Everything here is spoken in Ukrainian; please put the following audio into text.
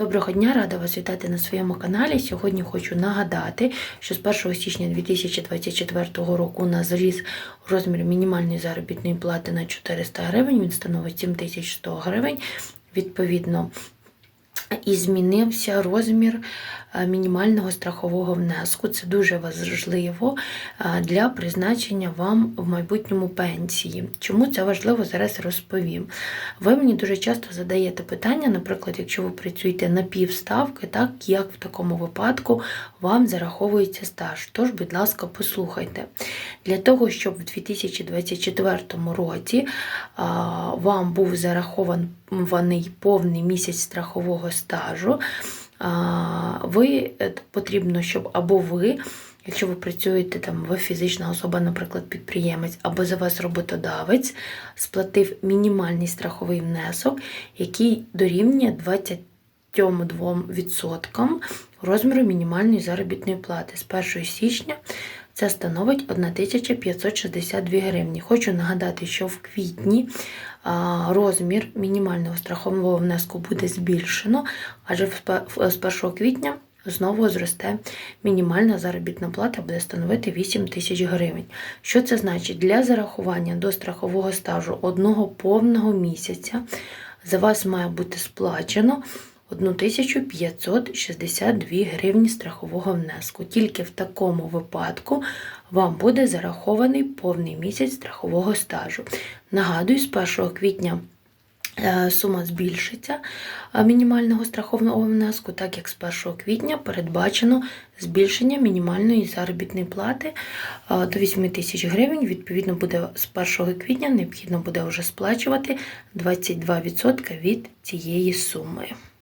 Доброго дня, рада вас вітати на своєму каналі. Сьогодні хочу нагадати, що з 1 січня 2024 року у нас зріс розмір мінімальної заробітної плати на 400 гривень, він становить 7100 гривень. Відповідно, і змінився розмір е, мінімального страхового внеску. Це дуже важливо е, для призначення вам в майбутньому пенсії. Чому це важливо, зараз розповім. Ви мені дуже часто задаєте питання, наприклад, якщо ви працюєте на півставки, так як в такому випадку вам зараховується стаж. Тож, будь ласка, послухайте. Для того, щоб в 2024 році вам був зарахований повний місяць страхового стажу, а, ви е, потрібно, щоб або ви. Якщо ви працюєте там, ви фізична особа, наприклад, підприємець, або за вас роботодавець, сплатив мінімальний страховий внесок, який дорівнює 22% розміру мінімальної заробітної плати з 1 січня. Це становить 1562 гривні. Хочу нагадати, що в квітні розмір мінімального страхового внеску буде збільшено, адже з 1 квітня знову зросте мінімальна заробітна плата, буде становити 8 тисяч гривень. Що це значить? Для зарахування до страхового стажу одного повного місяця за вас має бути сплачено 1562 гривні страхового внеску. Тільки в такому випадку вам буде зарахований повний місяць страхового стажу. Нагадую, з 1 квітня е, сума збільшиться е, мінімального страхового внеску, так як з 1 квітня передбачено збільшення мінімальної заробітної плати е, до 8 тисяч гривень. Відповідно, буде з 1 квітня необхідно буде вже сплачувати 22% від цієї суми.